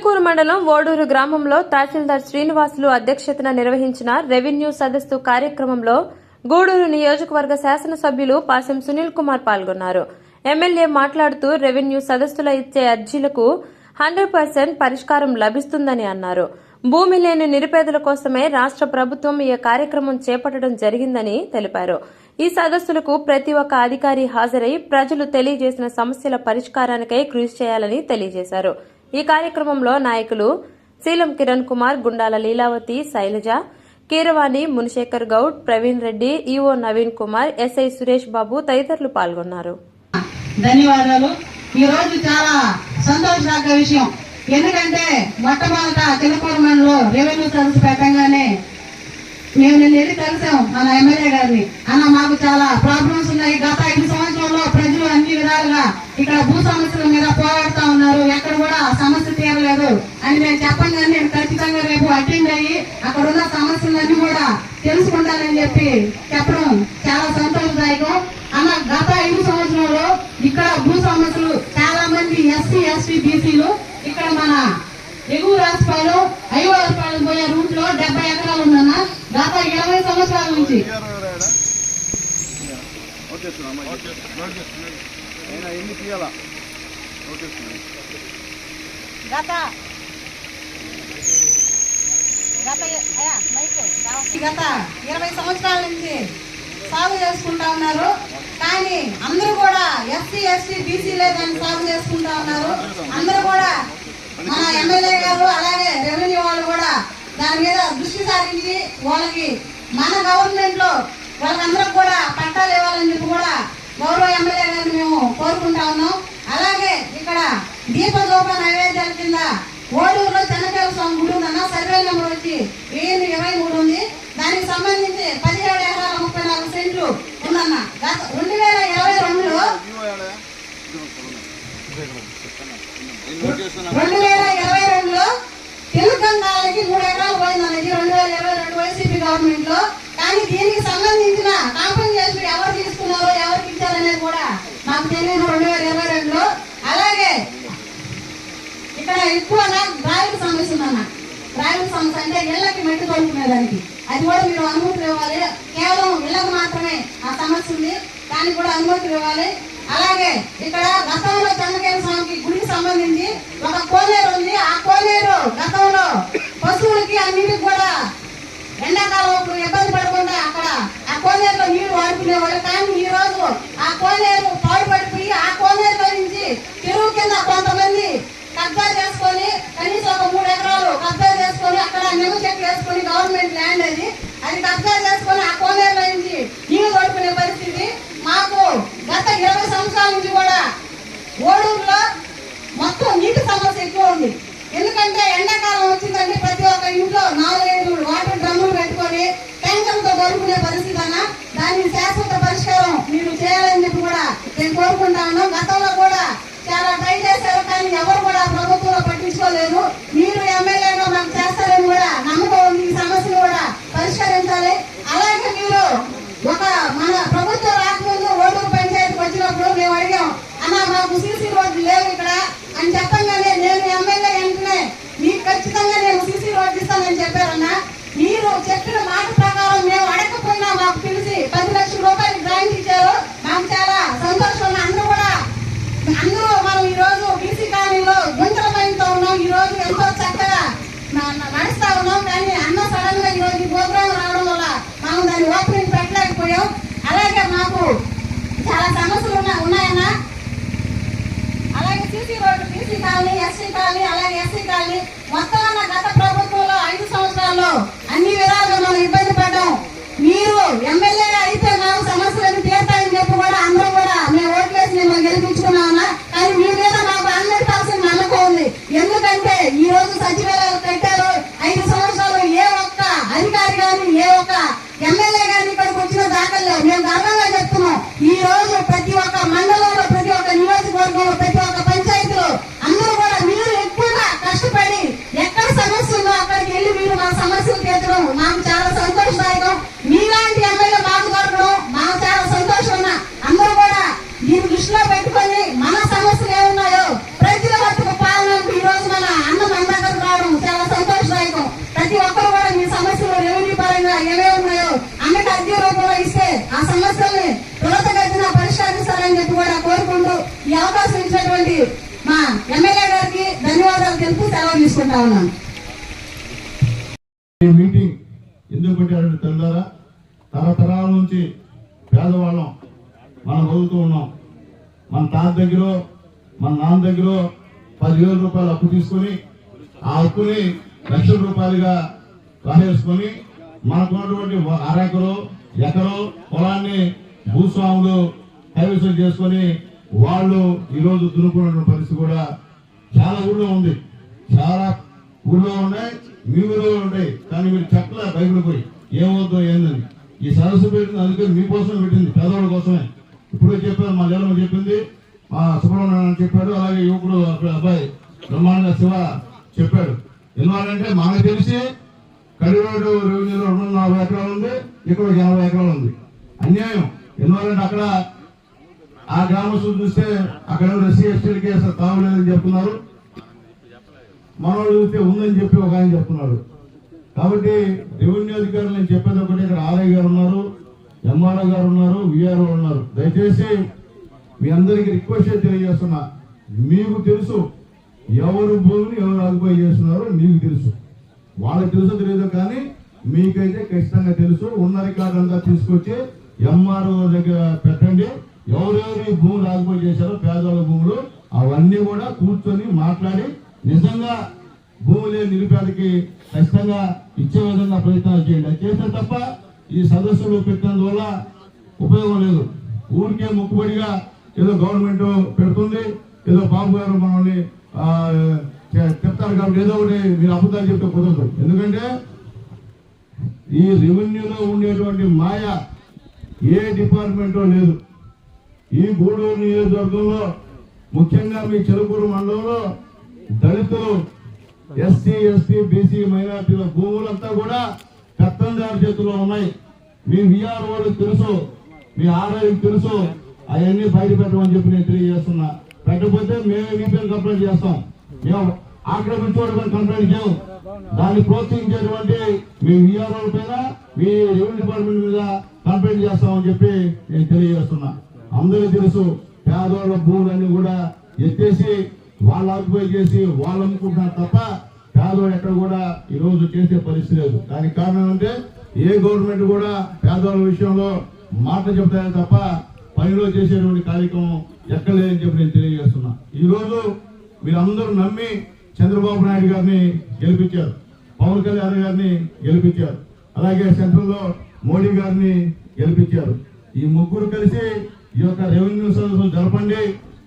చిల్లకూరు మండలం ఓడూరు గ్రామంలో తహసీల్దార్ శ్రీనివాసులు అధ్యక్షతన నిర్వహించిన రెవెన్యూ సదస్సు కార్యక్రమంలో గూడూరు నియోజకవర్గ శాసనసభ్యులు పాసెం సునీల్ కుమార్ పాల్గొన్నారు. ఎమ్మెల్యే మాట్లాడుతూ రెవెన్యూ సదస్సులో ఇచ్చే అర్జీలకు హండ్రెడ్ పర్సెంట్ పరిష్కారం లభిస్తుందని అన్నారు. భూమి లేని నిరుపేదల కోసమే రాష్ట్ర ప్రభుత్వం ఈ కార్యక్రమం చేపట్టడం జరిగిందని తెలిపారు. ఈ సదస్సులకు ప్రతి ఒక్క అధికారి హాజరై ప్రజలు తెలియజేసిన సమస్యల పరిష్కారానికై కృషి చేయాలని తెలియజేశారు. ఈ కార్యక్రమంలో నాయకులు శీలం కిరణ్ కుమార్ గుండాల లీలావతి శైలజ కీరవాణి మునిశేఖర్ గౌడ్ ప్రవీణ్ రెడ్డి ఈఓ నవీన్ కుమార్ ఎస్ఐ సురేష్ బాబు తదితరులు పాల్గొన్నారు. ధన్యవాదాలు. ఈ రోజు చాలా సంతోషదాయక విషయం. ఎందుకంటే మొట్టమొదట చిలకూరు రెవెన్యూ సర్వీస్ పెట్టంగానే మేము నిన్న వెళ్ళి కలిసాం? మన ఎమ్మెల్యే గారిని. అన్న మాకు చాలా ప్రాబ్లమ్స్ ఉన్నాయి. గత ఐదు సంవత్సరాల్లో ప్రజలు అన్ని విధాలుగా ఇక్కడ భూ సమస్యల మీద పోరాడుతా ఉన్నారు. ఎక్కడ కూడా సమస్య తీరలేదు. అని మేము చెప్పంగానే నేను ఖచ్చితంగా రేపు అటెండ్ అయ్యి అక్కడ ఉన్న సమస్యలన్నీ కూడా తెలుసుకుంటానని చెప్పి చెప్పడం చాలా సంతోషదాయకం. అన్న గత ఐదు సంవత్సరంలో ఇక్కడ భూ సమస్యలు చాలా మంది ఎస్సీ ఎస్టీ బీసీలు ఇక్కడ మన ఎగువ రాజపాలెం ఐవ రాజపాలెం పోయే రూట్లో డెబ్బై ఎకరాలు ఉందన్న. గత ఇరవై సంవత్సరాల నుంచి. గత. గత గత ఇరవై సంవత్సరాల నుంచి సాగు చేసుకుంటా ఉన్నారు. కానీ అందరూ కూడా ఎస్సీ ఎస్టీ బీసీలే దాన్ని సాగు చేసుకుంటా ఉన్నారు. అందరూ కూడా మన ఎమ్మెల్యే గారు అలాగే రెవెన్యూ వాళ్ళు కూడా దాని మీద దృష్టి సారించి వాళ్ళకి మన గవర్నమెంట్లో వాళ్ళకందరికి కూడా పట్టాలు ఇవ్వాలని చెప్పి కూడా గౌరవ ఎమ్మెల్యే గారిని మేము కోరుకుంటా ఉన్నాం. అలాగే ఇక్కడ దీపదూప నైవేద్యాల కింద ఓడూరులో చెన్నకేల స్వామి గుడి ఉందన్న సర్వే నెంబర్ వచ్చి వెయ్యి ఇరవై మూడు ఉంది. దానికి సంబంధించి పదిహేడు ఎకరాల ముప్పై నాలుగు సెంట్లు ఉందన్న. గత రెండు వేల ఇరవై రెండులో రెండు వేల తెలుగంగాలకి మూడు ఎకరాలు పోయిందన్నది రెండు వేల ఇరవై రెండు వైసీపీ గవర్నమెంట్లో కానీ దీనికి సంబంధించిన కాంపెన్సేషన్ ఎవరు తీసుకున్నారో ఎవరికి ఇచ్చారనేది కూడా మాకు తెలియదు రెండు వేల ఇరవై రెండులో. అలాగే ఇక్కడ ఎక్కువ డ్రాయింగ్ సమస్య ఉందన్న. డ్రాయింగ్ సమస్య అంటే ఇళ్ళకి మెట్టు తోలుకునేదానికి. అది కూడా మీరు అనుమతులు ఇవ్వాలి. కేవలం ఇళ్ళకు మాత్రమే ఆ సమస్య ఉంది. దానికి కూడా అనుమతులు ఇవ్వాలి. అలాగే ఇక్కడ గతంలో చంద్రకేర స్వామికి గుడికి సంబంధించి ఒక కోనేరు ఉంది. ఆ కోనేరు గతంలో పశువులకి అన్నిటికి కూడా ఎండాకాలం ఇబ్బంది పడకుండా అక్కడ ఆ కోనేరులో నీరు వాడుకునేవాళ్ళు. కానీ ఈ రోజు ఆ కోనేరు పాడుపడిపోయి ఆ కోనేరులో నుంచి చెరువు కింద కొంతమంది కబ్జా చేసుకొని కనీసం ఒక మూడు ఎకరాలు కబ్జా చేసుకొని అక్కడ నిమ్మ చెట్లు వేసుకొని గవర్నమెంట్ ల్యాండ్ అది. అది కబ్జా చేసుకొని ఆ కోనేరులో నుంచి నీళ్ళు కొడుకునే పరిస్థితి మాకు గత ఇరవై సంవత్సరాల నుంచి కూడా ఓడూరులో మొత్తం నీటి సమస్య ఎక్కువ ఉంది. ఎందుకంటే ఎండాకాలం వచ్చిందంటే ప్రతి ఒక్క ఇంట్లో నాలుగైదు వాటర్ డ్రమ్ములు పెట్టుకొని ట్యాంకర్లతో కోరుకునే పరిస్థితి అన్న దాన్ని శాశ్వత పరిష్కారం మీరు చేయాలని చెప్పి కూడా నేను కోరుకుంటాను గతంలో కూడా చాలా ట్రై చేశారు కానీ ఎవరు కూడా ప్రభుత్వంలో పట్టించుకోలేదు. మీరు ఎమ్మెల్యేగా మనం చేస్తారని కూడా నమ్మకం ఉంది. ఈ సమస్యను కూడా పరిష్కరించాలి. అలాగే మీరు ఒక మన ప్రభుత్వం రాకముందు ఓటూరు పంచాయతీకి వచ్చినప్పుడు మేము అడిగాం అన్న మాకు సీసీ రోడ్లు లేవు ఇక్కడ అని చెప్పంగానే నేను ఎమ్మెల్యే వెంటనే మీకు ఖచ్చితంగా నేను సీసీ రోడ్డు ఇస్తానని చెప్పారన్న మీరు చెప్పిన మాట ప్రకారం మేము అడగకపోయినా మాకు పిలిచి పది లక్షల రూపాయలు గ్రాంట్ ఇచ్చారు మాకు చాలా సంతోషం అందరూ కూడా అందరూ మనం ఈ రోజు బీసీ కాలనీలో గుంటల పైనతో ఉన్నాం ఈ రోజు ఎంతో చక్కగా న- న- నడుస్తా ఉన్నాం కానీ అన్న సడన్గా ఈ రోజు ఈ ప్రోగ్రామ్ రావడం వల్ల మనం దాన్ని ఓపెనింగ్ పెట్టలేకపోయాం అలాగే మాకు చాలా సమస్యలు ఉన్నా ఉన్నాయన్నా అలాగే CC road BC colony SC colony చేయాలి. ఎస్సీ మొత్తం అన్న గత ప్రభుత్వంలో ఐదు సంవత్సరాల్లో అన్ని విధాలుగా మనం ఇబ్బంది పడ్డాం. మీరు ఎంఏ సద్య రూపంలో ఇస్తే ఆ సమస్యల్ని తులతగతిన పరిష్కరిస్తారని చెప్పి కూడా కోరుకుంటూ ఈ అవకాశం ఇచ్చినటువంటి మా ఎమ్మెల్యే గారికి ధన్యవాదాలు తెలుపు సెలవు తీసుకుంటా ఉన్నాను. మీటింగ్ ఎందుకు పెట్టారంటే తెల్లారా? తరతరాల నుంచి పేదవాళ్ళం మనం చదువుతూ ఉన్నాం. మన తాత దగ్గర మన నాన్న దగ్గర పదివేల రూపాయలు అప్పు తీసుకొని ఆ అప్పుని లక్షల రూపాయలుగా రాసేసుకొని మనకున్నటువంటి వ- అరెకరు ఎకరు పొలాన్ని భూస్వాములు కైవసం చేసుకొని వాళ్ళు ఈరోజు దున్నుకున్న పరిస్థితి కూడా చాలా ఊళ్ళో ఉంది. చాలా ఊళ్ళో ఉన్నాయి మీ ఊళ్ళో ఉంటాయి కానీ మీరు చెప్పలే బయటకు పోయి. ఏమవుతుందో ఏందని. ఈ సరస్సు పెట్టింది అందుకే మీకోసం పెట్టింది పేదవాళ్ళ కోసమే. ఇప్పుడు చెప్పారు మా లేలమ్మ చెప్పింది మా సుబ్రహ్మణ్యం చెప్పాడు అలాగే యువకుడు అక్కడ అబ్బాయి బ్రహ్మాండ శివ చెప్పాడు. ఎందువల్లంటే మనకు తెలిసి కడివేడు రెవెన్యూలో రెండు వందల నలభై ఎకరాలు ఉంది ఇక్కడ ఎనభై ఎకరాలు ఉంది. అన్యాయం. ఎందువల్లంటే అక్కడ ఆ గ్రామస్తులు చూస్తే అక్కడ ఎస్సీ ఎస్టీలకి అసలు తాగులేదని చెప్తున్నారు. మనోళ్ళు చూస్తే ఉందని చెప్పి ఒక ఆయన చెప్తున్నాడు కాబట్టి రెవెన్యూ అధికారులు నేను చెప్పేది ఒకటి ఇక్కడ ఆర్ఐ గారు ఉన్నారు ఎంఆర్ఓ గారు ఉన్నారు విఆర్ఓ ఉన్నారు. దయచేసి మీ అందరికీ రిక్వెస్ట్ తెలియజేస్తున్నా. మీకు తెలుసు ఎవరు భూమిని ఎవరు ఆగిపోయి చేస్తున్నారో మీకు తెలుసు. వాళ్ళకి తెలుసు తెలియదు కానీ మీకైతే ఖచ్చితంగా తెలుసు. ఉన్న రికార్డు అంతా తీసుకొచ్చి ఎంఆర్ఓ దగ్గర పెట్టండి. ఎవరెవరు ఈ భూములు ఆగిపోయి చేశారో పేదవాళ్ళ భూములు అవన్నీ కూడా కూర్చొని మాట్లాడి నిజంగా భూములే నిరుపేదకి ఖచ్చితంగా ఇచ్చే విధంగా ప్రయత్నాలు చేయండి. అది చేస్తే తప్ప ఈ సదస్సులు పెట్టినందువల్ల ఉపయోగం లేదు. ఊరికే మొక్కుబడిగా ఏదో గవర్నమెంట్ పెడుతుంది ఏదో బాబు గారు మనల్ని చెప్తారు కాబట్టి ఏదో ఒకటి మీరు అబద్ధాలు చెప్తే కుదరదు. ఎందుకంటే ఈ రెవెన్యూలో ఉండేటువంటి మాయ ఏ డిపార్ట్మెంటో లేదు. ఈ గూడూరు నియోజకవర్గంలో ముఖ్యంగా మీ చెరుకూరు మండలంలో దళితులు ఎస్సీ ఎస్టీ బీసీ మైనార్టీల భూములంతా కూడా పెత్తందారు చేతిలో ఉన్నాయి. మీ విఆర్ వాళ్ళకి తెలుసు మీ ఆర్ఐకి తెలుసు అవన్నీ బయట పెట్టమని చెప్పి నేను తెలియజేస్తున్నా. పెట్టకపోతే మేమే మీ పేరు కంప్లైంట్ చేస్తాం. మేము ఆక్రమించుకోవడం కంప్లైంట్ చేయం దాన్ని ప్రోత్సహించేటువంటి మీ విఆర్ఓ పైన మీ రెవెన్యూ డిపార్ట్మెంట్ మీద కంప్లైంట్ చేస్తామని చెప్పి నేను తెలియజేస్తున్నా. అందరికీ తెలుసు పేదోళ్ళ భూములన్నీ కూడా ఎత్తేసి వాళ్ళు ఆక్యుపై చేసి వాళ్ళు అమ్ముకుంటున్నారు తప్ప పేదవాడు ఎక్కడ కూడా ఈరోజు చేసే పరిస్థితి లేదు. దానికి కారణం అంటే ఏ గవర్నమెంట్ కూడా పేదవాళ్ళ విషయంలో మాట చెప్తారే తప్ప పనిలో చేసేటువంటి కార్యక్రమం ఎక్కడ లేదని చెప్పి నేను తెలియజేస్తున్నా. ఈరోజు వీరందరూ నమ్మి చంద్రబాబు నాయుడు గారిని గెలిపించారు. పవన్ కళ్యాణ్ గారిని గెలిపించారు. అలాగే సెంట్రల్లో మోడీ గారిని గెలిపించారు. ఈ ముగ్గురు కలిసి ఈ యొక్క రెవెన్యూ సదస్సులు జరపండి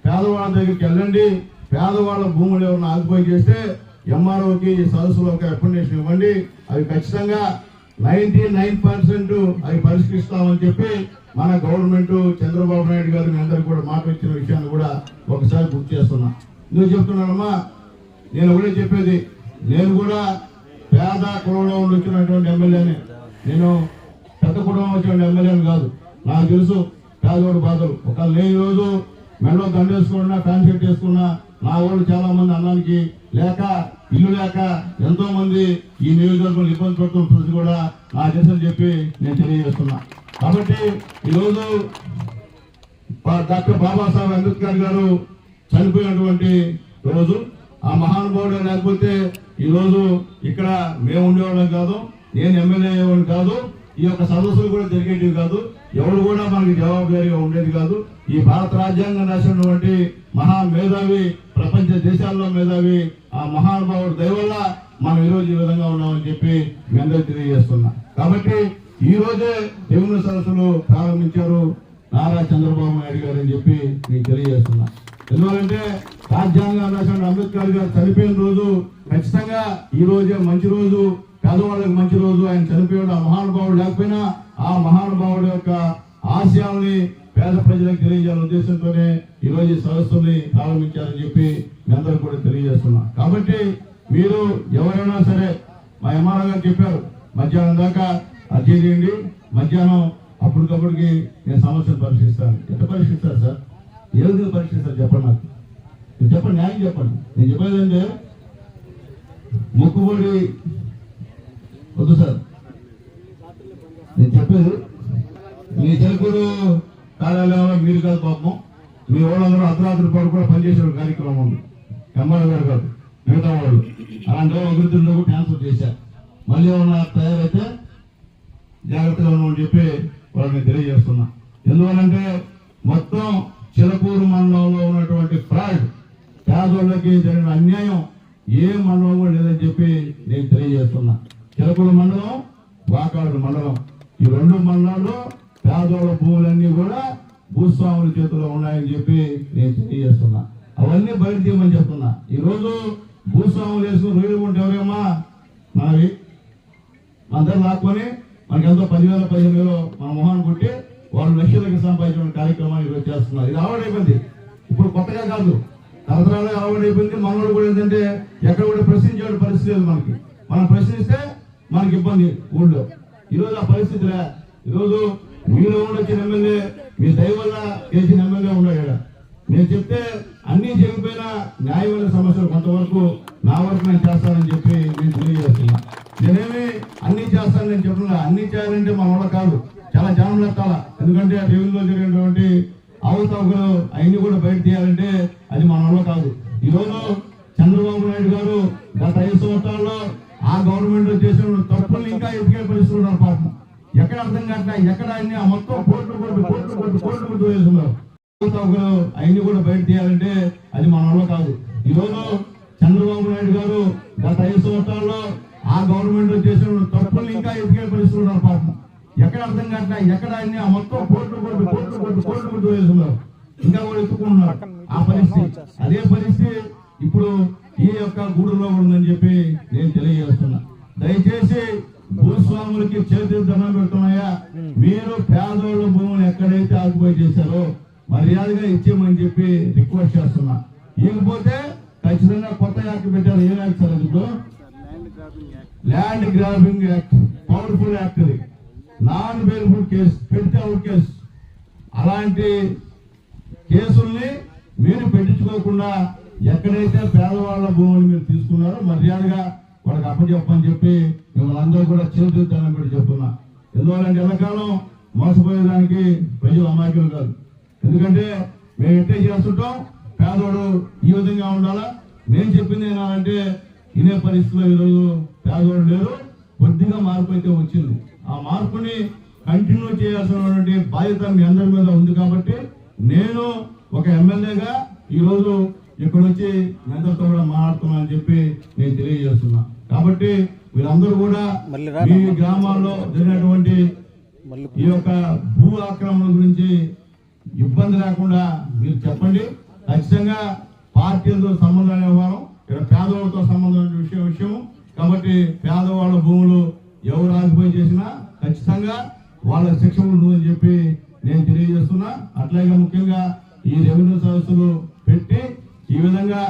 పేదవాళ్ళ దగ్గరికి వెళ్ళండి పేదవాళ్ళ భూములు ఎవరిని ఆగిపోయి చేస్తే ఎంఆర్ఓకి ఈ సదస్సులో ఒక రికమెండేషన్ ఇవ్వండి. అవి ఖచ్చితంగా నైంటీ నైన్ పర్సెంట్ అవి పరిష్కరిస్తామని చెప్పి మన గవర్నమెంట్ చంద్రబాబు నాయుడు గారు మీ కూడా మాట ఇచ్చిన విషయాన్ని కూడా ఒకసారి గుర్తు చేస్తున్నాం. నువ్వు చెప్తున్నానమ్మా? నేను ఒకటే చెప్పేది నేను కూడా పేద కులంలో ఉండి వచ్చినటువంటి ఎమ్మెల్యేని. నేను పెద్ద కుటుంబం వచ్చిన ఎమ్మెల్యేని కాదు. నాకు తెలుసు పేదవాడు బాధలు. ఒక లేని రోజు మెడలో దండేసుకున్నా ప్యాంట్ షర్ట్ వేసుకున్నా నా వాళ్ళు చాలా మంది అన్నానికి లేక ఇల్లు లేక ఎంతో మంది ఈ నియోజకవర్గంలో ఇబ్బంది పడుతున్న కూడా నా చేసని చెప్పి నేను తెలియజేస్తున్నా. కాబట్టి ఈరోజు డాక్టర్ బాబాసాహెబ్ అంబేద్కర్ గారు చనిపోయినటువంటి రోజు ఆ మహానుభావుడు లేకపోతే ఈరోజు ఇక్కడ మేము ఉండేవాళ్ళం కాదు నేను ఎమ్మెల్యే అయ్యేవాడిని కాదు ఈ యొక్క సదస్సులు కూడా జరిగేటివి కాదు ఎవరు కూడా మనకి జవాబుదారీగా ఉండేది కాదు. ఈ భారత రాజ్యాంగం రాసినటువంటి మహా మేధావి ప్రపంచ దేశాల్లో మేధావి ఆ మహానుభావుడు దయవల్ల మనం ఈ రోజు ఈ విధంగా ఉన్నామని చెప్పి మీ అందరికీ తెలియజేస్తున్నా. కాబట్టి ఈ రోజే దేవుని సదస్సులు ప్రారంభించారు నారా చంద్రబాబు నాయుడు గారు అని చెప్పి మీకు తెలియజేస్తున్నా. ఎందుకంటే రాజ్యాంగం రాసిన అంబేద్కర్ గారు చనిపోయిన రోజు ఖచ్చితంగా ఈ రోజే మంచి రోజు పేదవాళ్ళకి మంచి రోజు ఆయన చనిపోయాడు. ఆ మహానుభావుడు లేకపోయినా ఆ మహానుభావుడు యొక్క ఆశయాల్ని పేద ప్రజలకు తెలియజేయాలనే ఉద్దేశంతోనే ఈ రోజు ఈ సదస్సుని ప్రారంభించారని చెప్పి మీ అందరూ కూడా తెలియజేస్తున్నా. కాబట్టి మీరు ఎవరైనా సరే మా ఎంఆర్ఓ గారు చెప్పారు మధ్యాహ్నం దాకా అర్జీ చేయండి. మధ్యాహ్నం అప్పటికప్పటికి నేను సమస్యను పరిశీలిస్తాను. ఎంత పరిశీలిస్తారు సార్? ఏ విధంగా సార్ చెప్పండి నాకు? మీరు చెప్పండి న్యాయం చెప్పండి. నేను చెప్పేది మొక్కుబడి వద్దు సార్. నేను చెప్పేది మీ చెరుకుడు కార్యాలయంలో మీరు కాదు పాపం మీ వాళ్ళందరూ అర్ధరాత్రి పాటు కూడా పనిచేసే కార్యక్రమం ఉంది. ఎమ్మెల్యే గారు కాదు మిగతా వాళ్ళు. అలాంటి అభివృద్ధిలో ట్రాన్స్ఫర్ చేశారు మళ్ళీ ఏమన్నా తయారైతే జాగ్రత్తగా ఉండమని చెప్పి వాళ్ళని తెలియజేస్తున్నా. ఎందువలంటే మొత్తం చిలకూరు మండలంలో ఉన్నటువంటి ఫ్రాడ్ పేదోళ్ళకి జరిగిన అన్యాయం ఏ మండలం కూడా లేదని చెప్పి నేను తెలియజేస్తున్నా. చిలకూరు మండలం వాకాడు మండలం. ఈ రెండు మండలాల్లో పేదోళ్ళ భూములన్నీ కూడా భూస్వాముల చేతిలో ఉన్నాయని చెప్పి నేను తెలియజేస్తున్నా. అవన్నీ బయట తీయమని చెప్తున్నా. ఈ రోజు భూస్వాములు వేసుకుని రొయ్యలు ఉంటే ఎవరేమ్మా? మనవి. అందరు లాక్కొని మనకెంతో పదివేల పదిహేను వేలు మన మొహాన్ని కొట్టి వాళ్ళు లక్షలకు సంపాదించిన కార్యక్రమాన్ని ఈరోజు చేస్తున్నారు. ఇది ఆవిడైపోయింది అయిపోయింది. ఇప్పుడు కొత్తగా కాదు. తరతరాలుగా ఆవిడైపోయింది అయిపోయింది. మనోడు కూడా ఏంటంటే ఎక్కడ కూడా ప్రశ్నించే పరిస్థితి లేదు మనకి. మనం ప్రశ్నిస్తే మనకి ఇబ్బంది ఊళ్ళో. ఈరోజు ఆ పరిస్థితిలే ఈరోజు మీరు వచ్చిన ఎమ్మెల్యే మీ దయ వల్ల గెలిచిన ఎమ్మెల్యే ఉన్నాడు నేను చెప్తే అన్ని జరిగిపోయిన న్యాయమైన సమస్యలు కొంతవరకు ఇంకా కూడా ఎత్తుకుంటున్నారు ఆ పరిస్థితి. అదే పరిస్థితి ఇప్పుడు ఈ యొక్క గూడులో ఉందని చెప్పి నేను తెలియజేస్తున్నా. దయచేసి భూస్వాములకి చేతి దండం పెడుతున్నాయా? మీరు పేదోళ్ళ భూములు ఎక్కడైతే ఆక్యుపై చేశారో మర్యాదగా ఇచ్చేయమని చెప్పి రిక్వెస్ట్ చేస్తున్నా. ఇకపోతే ఖచ్చితంగా కొత్త యాక్ట్ పెట్టారు. ఏం యాక్ట్ సార్ ఇప్పుడు? Land grabbing act. Powerful act అది. నాన్ బెయిల్ఫుల్ కేసు పెడితే అవుట్ కేసు. అలాంటి కేసుల్ని మీరు పెట్టించుకోకుండా ఎక్కడైతే పేదవాళ్ళ భూములు మీరు తీసుకున్నారో మర్యాదగా వాళ్ళకి అప్పచెప్పని చెప్పి మిమ్మల్ని అందరూ కూడా చేతుతానని పెట్టి చెప్తున్నా. ఎందువల్లంటే ఎల్లకాలం మోసపోయేదానికి ప్రజలు అమాయకులు కాదు. ఎందుకంటే మేము ఎట్టే చేస్తుంటాం? పేదవాడు ఈ విధంగా ఉండాలా? నేను చెప్పింది ఏంటంటే ఇదే పరిస్థితిలో ఈరోజు పేదవాడు లేరు కొద్దిగా మార్పు అయితే వచ్చింది. ఆ మార్పుని కంటిన్యూ చేయాల్సినటువంటి బాధ్యత మీ అందరి మీద ఉంది కాబట్టి నేను ఒక ఎమ్మెల్యేగా ఈరోజు ఇక్కడ వచ్చి మీ అందరితో కూడా మాట్లాడుతున్నానని చెప్పి నేను తెలియజేస్తున్నా. కాబట్టి వీళ్ళందరూ కూడా మీ గ్రామాల్లో జరిగినటువంటి ఈ యొక్క భూ ఆక్రమణ గురించి ఇబ్బంది లేకుండా మీరు చెప్పండి. ఖచ్చితంగా పార్టీలతో సంబంధం వ్యవహారం ఇక్కడ పేదవాళ్ళతో సంబంధం విషయం విషయం కాబట్టి పేదవాళ్ళ భూములు ఎవరు ఆక్యుపై చేసినా ఖచ్చితంగా వాళ్ళ శిక్ష ఉంటుందని చెప్పి నేను తెలియజేస్తున్నా అట్లాగే ముఖ్యంగా ఈ రెవెన్యూ సదస్సులు పెట్టి ఈ విధంగా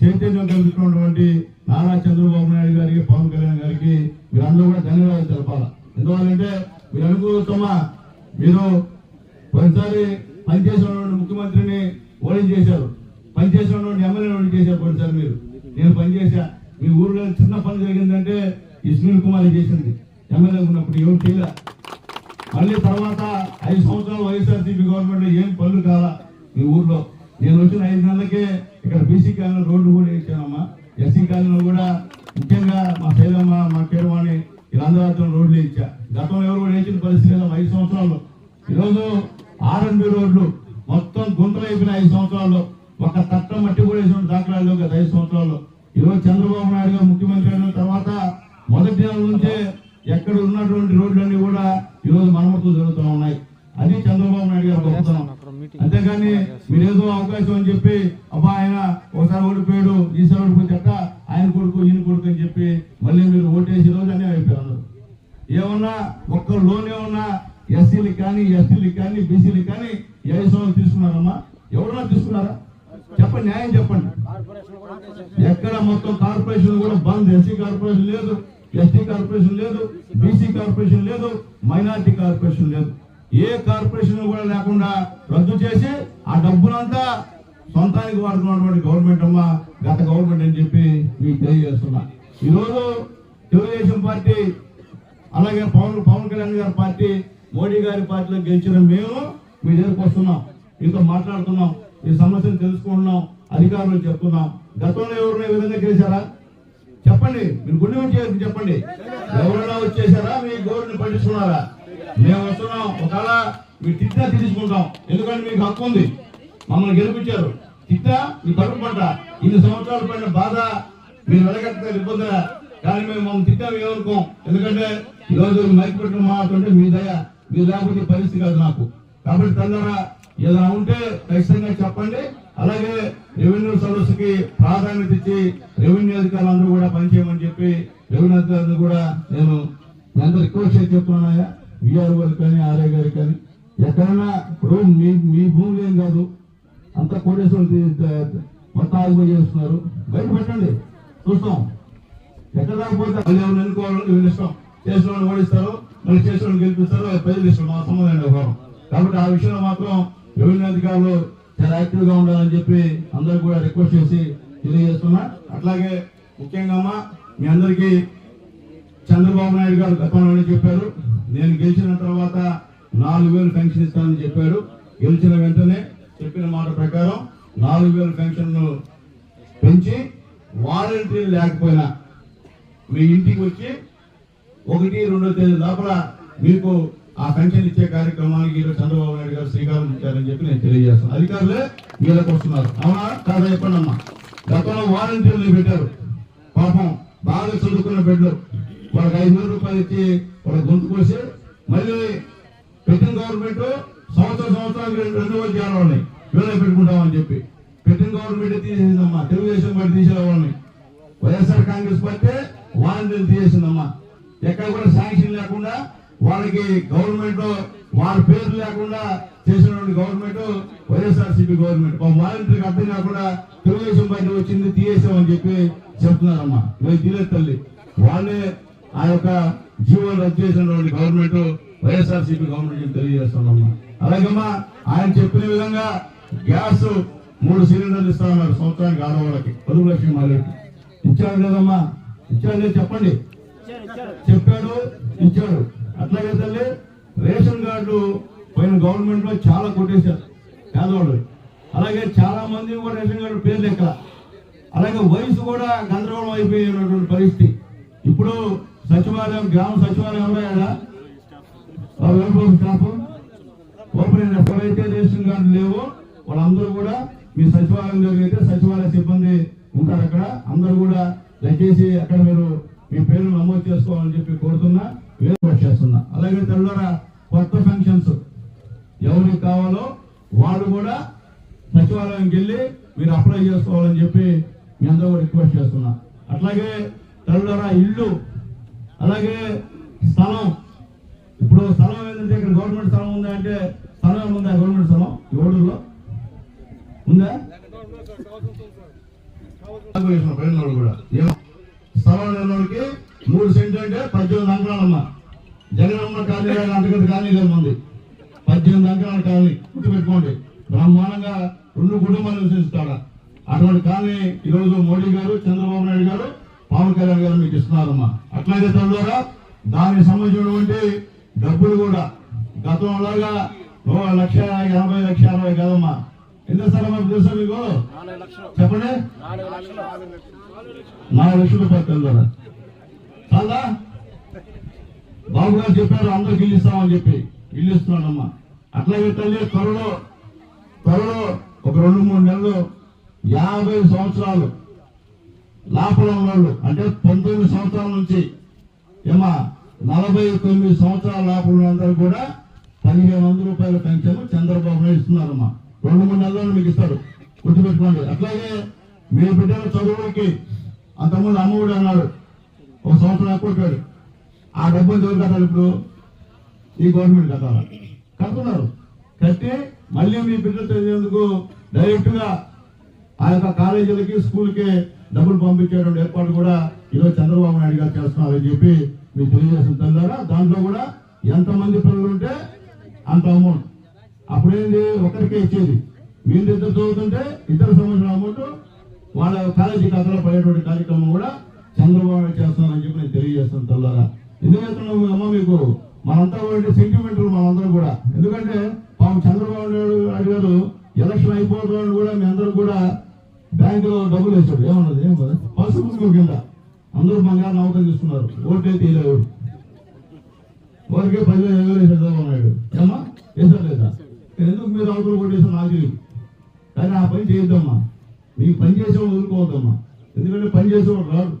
చైతన్యం కలుగుతున్నటువంటి నారా చంద్రబాబు నాయుడు గారికి పవన్ కళ్యాణ్ గారికి మీరందరూ కూడా ధన్యవాదాలు తెలపాలి? ఎందువల్లంటే మీరు అనుకోవచ్చమ్మా మీరు కొన్నిసారి పనిచేసినటువంటి ముఖ్యమంత్రిని ఓడించేశారు పనిచేసినటువంటి ఎమ్మెల్యే ఓడి చేశారు కొన్నిసారి మీరు. నేను పనిచేశా. మీ ఊర్లో చిన్న పని జరిగిందంటే ఈ సునీల్ కుమార్ చేసింది. ఎమ్మెల్యే ఉన్నప్పుడు ఎవరు చేయలే. మళ్ళీ తర్వాత ఐదు సంవత్సరాలు వైఎస్ఆర్సీపీ గవర్నమెంట్ ఏం పనులు కాల మీ ఊర్లో. నేను వచ్చిన ఐదు నెలలకే ఇక్కడ బీసీ కాలనీ రోడ్డు కూడా వేసానమ్మా ఎస్సీ కాలనీలో కూడా ముఖ్యంగా మా శైలమ్మ మా కేరవాణి వీళ్ళందరూ అతను రోడ్లు ఇచ్చా గతంలో ఎవరు కూడా వేసిన పరిస్థితి లేదా ఐదు సంవత్సరాలు. ఈరోజు ఆర్ఎన్బి రోడ్లు మొత్తం గుంతలు అయిపోయిన ఐదు సంవత్సరాల్లో. ఒక తట్ట మట్టి కూడా వేసిన దాఖలాలు గత ఐదు సంవత్సరాల్లో. ఈరోజు చంద్రబాబు నాయుడు గారు ముఖ్యమంత్రి అయిన తర్వాత మొదటి నెల నుంచే ఎక్కడ ఉన్నటువంటి రోడ్లన్నీ కూడా ఈరోజు మరమ్మతులు జరుగుతూ ఉన్నాయి. అది చంద్రబాబు నాయుడు గారు గొప్పతనం. అంతేగాని మీరేదో అవకాశం అని చెప్పి అబ్బా ఆయన ఒకసారి ఓడిపోయాడు ఈసారి ఓడిపోతే ఆయన కొడుకు ఈయన కొడుకు అని చెప్పి మళ్ళీ మీరు ఓటేసి రోజు అనే అయిపోయారు అందరూ. ఏమన్నా ఒక్క లోన్ ఏమన్నా ఎస్సీలకు కానీ ఎస్టీలకు కానీ బీసీలకు కానీ ఈ ఐదు సంవత్సరాలు తీసుకున్నారమ్మా? ఎవరన్నా తీసుకున్నారా? చెప్పండి న్యాయం చెప్పండి. ఎక్కడ మొత్తం కార్పొరేషన్ కూడా బంద్ ఎస్సీ కార్పొరేషన్ లేదు. ఎస్టీ కార్పొరేషన్ లేదు బీసీ కార్పొరేషన్ లేదు మైనారిటీ కార్పొరేషన్ లేదు. ఏ కార్పొరేషన్ కూడా లేకుండా రద్దు చేసి ఆ డబ్బులంతా సొంతానికి వాడుతున్నటువంటి గవర్నమెంట్ అమ్మ గత గవర్నమెంట్ అని చెప్పి మీకు తెలియజేస్తున్నా. ఈరోజు తెలుగుదేశం పార్టీ అలాగే పవన్ పవన్ కళ్యాణ్ గారి పార్టీ మోడీ గారి పార్టీలో గెలిచిన మేము మీ దగ్గరకు వస్తున్నాం. మీతో మాట్లాడుతున్నాం. ఈ సమస్యను తెలుసుకుంటున్నాం. అధికారులు చెప్తున్నాం. గతంలో ఎవరైనా విధంగా చేశారా? చెప్పండి మీరు గుండె వచ్చి చెప్పండి. ఎవరైనా వచ్చేసారా? మీ గోరుని పట్టించుకున్నారా? మేము వస్తున్నాం. ఒకవేళ మీరు తిట్టినా తీసుకుంటాం ఎందుకంటే మీకు హక్కు ఉంది. మమ్మల్ని గెలిపించారు. తిట్టా మీ కడుపు పంట. ఇన్ని సంవత్సరాల పైన బాధ మీరు వెళ్ళగట్టారు ఇబ్బంది కానీ మేము మమ్మల్ని తిట్టాము ఏమనుకోం ఎందుకంటే ఈరోజు మైక్ పెట్టుకుని మాట్లాడుతుంటే మీ దయ మీరు లేకపోతే పరిస్థితి కాదు నాకు. కాబట్టి తల్లరా ఏదైనా ఉంటే ఖచ్చితంగా చెప్పండి. అలాగే రెవెన్యూ సదస్సుకి ప్రాధాన్యత ఇచ్చి రెవెన్యూ అధికారులందరూ కూడా పనిచేయమని చెప్పి రెవెన్యూ అధికారులు కూడా నేను ఎంత రిక్వెస్ట్ చేసి చెప్తున్నాయా విఆర్ గారికి కానీ ఆర్ఏ గారికి కానీ ఎక్కడైనా ఇప్పుడు మీ మీ భూములు ఏం కాదు. అంతా కోటేశ్వరం మొత్తం ఆగిపోయి చేస్తున్నారు. బయట పెట్టండి. చూస్తాం. ఎక్కడ రాకపోతే వాళ్ళు ఎవరు ఎన్నుకోవాలని వీళ్ళు ఇష్టం. చేసిన వాళ్ళు ఓడిస్తారు మళ్ళీ చేసిన వాళ్ళు గెలిపిస్తారు ప్రజలు ఇష్టం. మా సంబంధం వ్యవహారం. కాబట్టి ఆ విషయంలో మాత్రం రెవెన్యూ అధికారులు చాలా యాక్టివ్గా ఉండాలని చెప్పి అందరూ కూడా రిక్వెస్ట్ చేసి తెలియజేస్తున్నా. అట్లాగే ముఖ్యంగా అమ్మా మీ అందరికీ చంద్రబాబు నాయుడు గారు గతంలోనే చెప్పారు. నేను గెలిచిన తర్వాత నాలుగు వేలు పెన్షన్ ఇస్తానని చెప్పారు. గెలిచిన వెంటనే చెప్పిన మాట ప్రకారం నాలుగు వేలు పెన్షన్ను పెంచి వాలంటీర్ లేకపోయినా మీ ఇంటికి వచ్చి ఒకటి రెండో తేదీ లోపల మీకు ఆ పెన్షన్ ఇచ్చే కార్యక్రమానికి ఈరోజు చంద్రబాబు నాయుడు గారు శ్రీకారం ఇచ్చారని చెప్పి నేను తెలియజేస్తాను అధికారులే మీదకి వస్తున్నారు అవునా? కాదా చెప్పండి అమ్మా. గతంలో వాలంటీర్లు పెట్టారు. పాపం బాగా చదువుకున్న బిడ్డలు. వాళ్ళకి ఐదు వేల రూపాయలు ఇచ్చి వాళ్ళ గొంతు కోసి మళ్ళీ పెట్టిన గవర్నమెంట్ సంవత్సరం సంవత్సరానికి రెండు రెండు వేలు చేయాలి వాళ్ళని. వీళ్ళని పెట్టుకుంటామని చెప్పి. పెట్టిన గవర్నమెంట్ తీసేసిందమ్మా. తెలుగుదేశం పార్టీ తీసేల వాళ్ళని. వైఎస్ఆర్ కాంగ్రెస్ పార్టీ వాలంటీర్లు తీసేసిందమ్మా. ఎక్కడ కూడా శాంక్షన్ లేకుండా వాళ్ళకి గవర్నమెంట్ వాళ్ళ పేరు లేకుండా చేసినటువంటి గవర్నమెంట్ వైఎస్ఆర్సీపీ గవర్నమెంట్. గవర్నమెంట్ వాలంటీర్కి అర్థం కాకుండా తెలుగుదేశం పార్టీ వచ్చింది తీయేసామని చెప్పి చెప్తున్నారమ్మా. ఇవి తీలేదు తల్లి. వాళ్ళే ఆ యొక్క జీవో రద్దు చేసినటువంటి గవర్నమెంట్ వైఎస్ఆర్సీపీ గవర్నమెంట్ తెలియజేస్తున్నామ్మా అలాగమ్మా ఆయన చెప్పిన విధంగా గ్యాస్ మూడు సిలిండర్లు ఇస్తామన్నారు సంవత్సరానికి ఆడవాళ్ళకి. పదుపు లక్షల మారేట్టు ఇచ్చాడు లేదమ్మా ఇచ్చాడు లేదు చెప్పండి. చెప్పాడు ఇచ్చాడు. అట్లాగే తల్లి రేషన్ కార్డు పోయిన గవర్నమెంట్లో చాలా కొట్టేశారు. పేదవాళ్ళు. అలాగే చాలా మంది కూడా రేషన్ కార్డు పేర్లు ఎక్కడ అలాగే వయసు కూడా గందరగోళం అయిపోయినటువంటి పరిస్థితి. ఇప్పుడు సచివాలయం గ్రామ సచివాలయం ఉన్నాయా వెల్ఫేర్ స్టాఫ్? ఓపెన్ ఎప్పుడైతే రేషన్ కార్డు లేవో వాళ్ళందరూ కూడా మీ సచివాలయం జరిగితే అయితే సచివాలయ సిబ్బంది ఉంటారు అక్కడ అందరూ కూడా దయచేసి అక్కడ మీరు మీ పేరు నమోదు చేసుకోవాలని చెప్పి కోరుతున్నా. చేస్తున్నా. అలాగే తెల్లర కొత్త ఫంక్షన్స్ ఎవరికి కావాలో వాళ్ళు కూడా సచివాలయంకి వెళ్ళి మీరు అప్లై చేసుకోవాలని చెప్పి మీ అందరూ కూడా రిక్వెస్ట్ చేస్తున్నా. అట్లాగే తెల్లర ఇల్లు అలాగే స్థలం. ఇప్పుడు స్థలం ఏంటంటే ఇక్కడ గవర్నమెంట్ స్థలం ఉందా అంటే స్థలం ఉందా? గవర్నమెంట్ స్థలం. ఏడులో ఉందా? కూడా. స్థలం లేనోడికి మూడు సెంట్లు అంటే పద్దెనిమిది అంకణాలమ్మ జగనమ్మ కాలనీ లాగా అంతకంత కాలనీ లేదు మంది. పద్దెనిమిది అంకణాల కాలనీ గుర్తుపెట్టుకోండి. బ్రహ్మాండంగా రెండు కుటుంబాలు నివసిస్తాడ? అటువంటి కాలనీ ఈరోజు మోడీ గారు చంద్రబాబు నాయుడు గారు పవన్ కళ్యాణ్ గారు మీకు ఇస్తున్నారమ్మా. అట్లాగే తద్వారా దానికి సంబంధించినటువంటి డబ్బులు కూడా గతంలాగా ఓ లక్ష యాభై లక్ష అరవై కాదమ్మా. ఎంత స్థలం మాకు తెలుసా మీకు? చెప్పండి. నాలుగు లక్షల. రూపాయలు తెల్లరా చాలా బాబు గారు చెప్పారు అందరికి ఇల్లు ఇస్తామని చెప్పి. ఇల్లు ఇస్తున్నాడమ్మా అట్లాగే తల్లి త్వరలో త్వరలో ఒక రెండు మూడు నెలలు యాభై సంవత్సరాలు లోపల ఉన్నోళ్ళు అంటే పంతొమ్మిది సంవత్సరాల నుంచి ఏమా నలభై తొమ్మిది సంవత్సరాల లోపల ఉన్నందరూ కూడా పదిహేను వందల రూపాయల పెన్షన్ చంద్రబాబు నాయుడు ఇస్తున్నారమ్మా. రెండు మూడు నెలల్లో మీకు ఇస్తారు. గుర్తుపెట్టుకోండి. అట్లాగే మీరు బిడ్డల చదువులకి అంతకుముందు అమ్మఒడి అన్నాడు. ఒక సంవత్సరం ఎక్కువ ఆ డబ్బులు ఎవరు కట్టాలి ఇప్పుడు? ఈ గవర్నమెంట్ కట్టాలి? కడుతున్నారు. కట్టి మళ్ళీ మీ బిడ్డలు చదివేందుకు డైరెక్ట్గా ఆ యొక్క కాలేజీలకి స్కూల్కి డబ్బులు పంపించేటువంటి ఏర్పాటు కూడా ఈరోజు చంద్రబాబు నాయుడు గారు చేస్తున్నారని చెప్పి మీకు తెలియజేసిన తెల్లారా దాంట్లో కూడా ఎంతమంది పిల్లలు ఉంటే అంత అమౌంట్. అప్పుడేంది? ఒకరికే ఇచ్చేది. మీరు ఇద్దరు చదువుతుంటే ఇద్దరు సంవత్సరం అమౌంట్ వాళ్ళ కాలేజీ ఖాతాలో పడేటువంటి కార్యక్రమం కూడా చంద్రబాబు నాయుడు చేస్తున్నారని చెప్పి నేను తెలియజేస్తాను తెల్లారా ఎందుకు చెప్తున్నాము అమ్మ మీకు మనంతా కూడా సెంటిమెంట్లు మనందరం కూడా. ఎందుకంటే పాపం చంద్రబాబు నాయుడు గారు ఎలక్షన్ అయిపోవడం కూడా మీ అందరూ కూడా బ్యాంకులో డబ్బులు వేసాడు ఏమన్నది? ఏం కదా. పసుపు కింద. అందరూ బంగారం నమ్మకం తీసుకున్నారు. ఓటే తీయలేవు ఓరికే పదివేలు ఎవరు చంద్రబాబు నాయుడు. ఏమా వేసాడు లేదా? ఎందుకు మీరు అవతల కొట్టేసారు నాకు తెలియదు. కానీ ఆ పని చేయొద్దమ్మా. మీకు పని చేసేవాడు వదులుకోవద్దమ్మా ఎందుకంటే పని చేసేవాడు రాడు.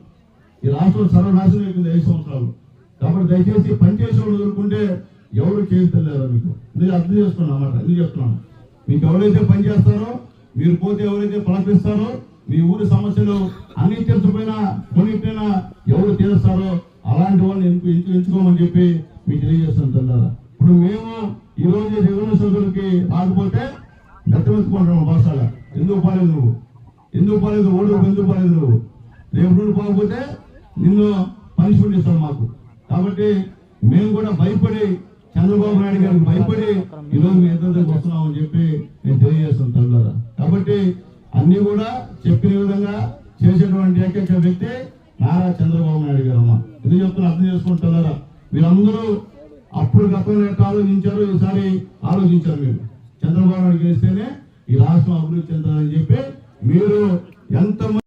ఈ రాష్ట్రం సర్వనాశనం అయిపోయింది ఐదు సంవత్సరాలు. కాబట్టి దయచేసి పని చేసేవాడు వదులుకుంటే ఎవరు చేస్తలేరు మీకు. మీరు అర్థం చేసుకున్నాను అన్నమాట ఎందుకు చెప్తున్నాను? మీకు ఎవరైతే పని చేస్తారో మీరు పోతే ఎవరైతే ప్రకటిస్తారో మీ ఊరి సమస్యలు అన్ని తీర్చపోయినా కొన్నిటినా ఎవరు తీరుస్తారో అలాంటి వాళ్ళని ఎంచు ఎంచుకోమని చెప్పి మీకు తెలియజేస్తాను తల్లారా ఇప్పుడు మేము ఈ రోజు రెవెన్యూ సభ్యులకి రాకపోతే మెత్తమెత్తుకుంటున్నాం బాసాల ఎందుకు పోలేదు నువ్వు? ఎందుకు పోలేదు? ఓడు ఎందుకు పోలేదు నువ్వు? రేపు నుండి పోకపోతే నిన్ను పనిష్మెంట్ ఇస్తాను మాకు. కాబట్టి మేము కూడా భయపడి చంద్రబాబు నాయుడు గారికి భయపడి ఈరోజు మీ ఇద్దరికి వస్తున్నాం వస్తున్నామని చెప్పి నేను తెలియజేస్తాను తల్లారా. కాబట్టి అన్ని కూడా చెప్పిన విధంగా చేసేటువంటి ఏకైక వ్యక్తి నారా చంద్రబాబు నాయుడు గారు అమ్మ. ఎందుకు చెప్తున్నా అర్థం చేసుకుంటున్నారా మీరందరూ అప్పుడు గతంలో ఎట్లా ఈసారి ఆలోచించారు మీరు. చంద్రబాబు నాయుడు గెలిస్తేనే ఈ రాష్ట్రం అభివృద్ధి చెందాలని చెప్పి మీరు ఎంతమంది